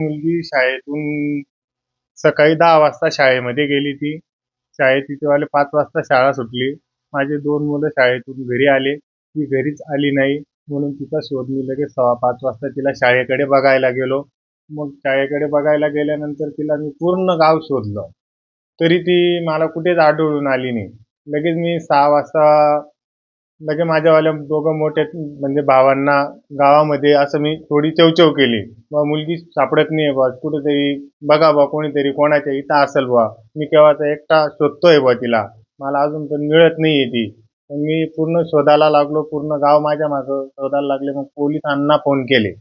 मुलगी शाळेतून सकाळी दहा वाजता शाळेमध्ये गेली ती. शाळेत तिथेवाले पाच वाजता शाळा सुटली. माझे दोन मुलं शाळेतून घरी आले. ती घरीच आली नाही म्हणून तिचा शोध मी लगेच सव्वा पाच वाजता तिला शाळेकडे बघायला गेलो. मग शाळेकडे बघायला गेल्यानंतर तिला मी पूर्ण गाव शोधलं. तरी ती मला कुठेच आढळून आली नाही. लगेच मी सहा वाजता लगे माझ्यावाल्या दोघं मोठ्या म्हणजे भावांना गावामध्ये असं मी थोडी चवचव केली. बा मुलगी सापडत नाही बा कुठेतरी बघा बा कोणीतरी कोणाच्या इथं असेल बा मी केव्हाचा एकटा शोधतोय बा तिला. मला अजून पण मिळत नाहीये ती. मी पूर्ण शोधायला लागलो. पूर्ण गाव माझ्या मागं शोधायला लागले. मग पोलिसांना फोन केले.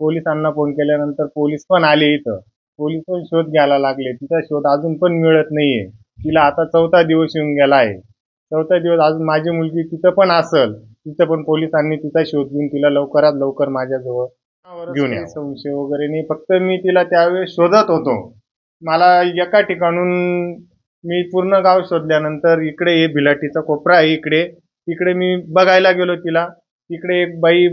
पोलिसांना फोन केल्यानंतर पोलीस पण आले इथं. पोलीस पण शोध घ्यायला लागले. तिचा शोध अजून पण मिळत नाहीये. तिला आता चौथा दिवस येऊन गेला आहे. चौथा दिवस अजून माझी मुलगी तिथं पण असल तिथं पण पोलिसांनी तिचा शोध घेऊन तिला लवकरात लवकर माझ्याजवळ घेऊन या संशय वगैरे नाही फक्त मी तिला त्यावेळेस शोधत होतो. मला एका ठिकाणून मी पूर्ण गाव शोधल्यानंतर इकडे हे भिलाटीचा कोपरा आहे इकडे तिकडे मी बघायला गेलो तिला. तिकडे एक बाई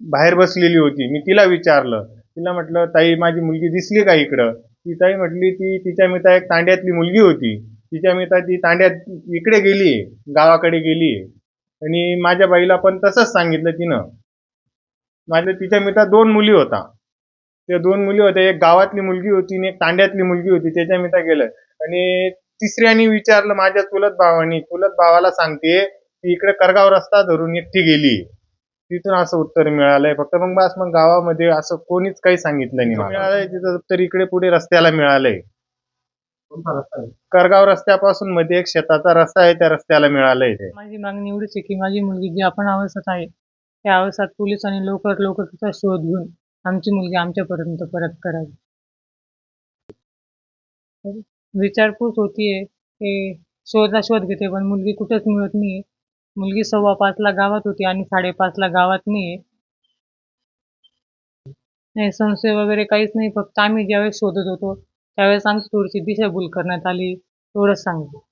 बाहेर बसलेली होती मी तिला विचारलं. तिला म्हटलं ताई माझी मुलगी दिसली का इकडं? ती ताई म्हटली ती तिच्या मिता एक तांड्यातली मुलगी होती. तिच्या मिता ती तांड्यात इकडे गेली गावाकडे गेली. आणि माझ्या बाईला पण तसंच सांगितलं तिनं. माझ्या तिच्या मिता दोन मुली होता. त्या दोन मुली होत्या. एक गावातली मुलगी होती आणि एक तांड्यातली मुलगी होती. त्याच्या मिता गेलं. आणि तिसऱ्याने विचारलं माझ्या चुलत भावानी. चुलत भावाला सांगते ती इकडे करगाव रस्ता धरून एकटी गेली. तिथून असं उत्तर मिळालंय. फक्त मग बस मग गावामध्ये असं कोणीच काही सांगितलं नाही. मिळालंय तिथं तर इकडे पुढे रस्त्याला मिळालंय. करगाव रस्त्यापासून मध्ये एक शेताचा रस्ता आहे त्या रस्त्याला मिळालंय ते माझी मागणी एवढीच आहे की माझी मुलगी जी आपण अवस्थेत आहे त्या अवस्थेत पोलिसांनी लवकर लवकर तिचा शोध घेऊन आमची मुलगी आमच्यापर्यंत परत करावी. विचारपूस होतीये ते शोधला शोध घेते पण मुलगी कुठेच मिळत नाही मुलगी सव्वा पाचला गावात होती आणि साडेपाचला गावात नाही संशय वगैरे काहीच नाही फक्त आम्ही ज्यावेळेस शोधत होतो त्यावेळेस आमची थोडीशी दिशाभूल करण्यात आली एवढंच सांगतो.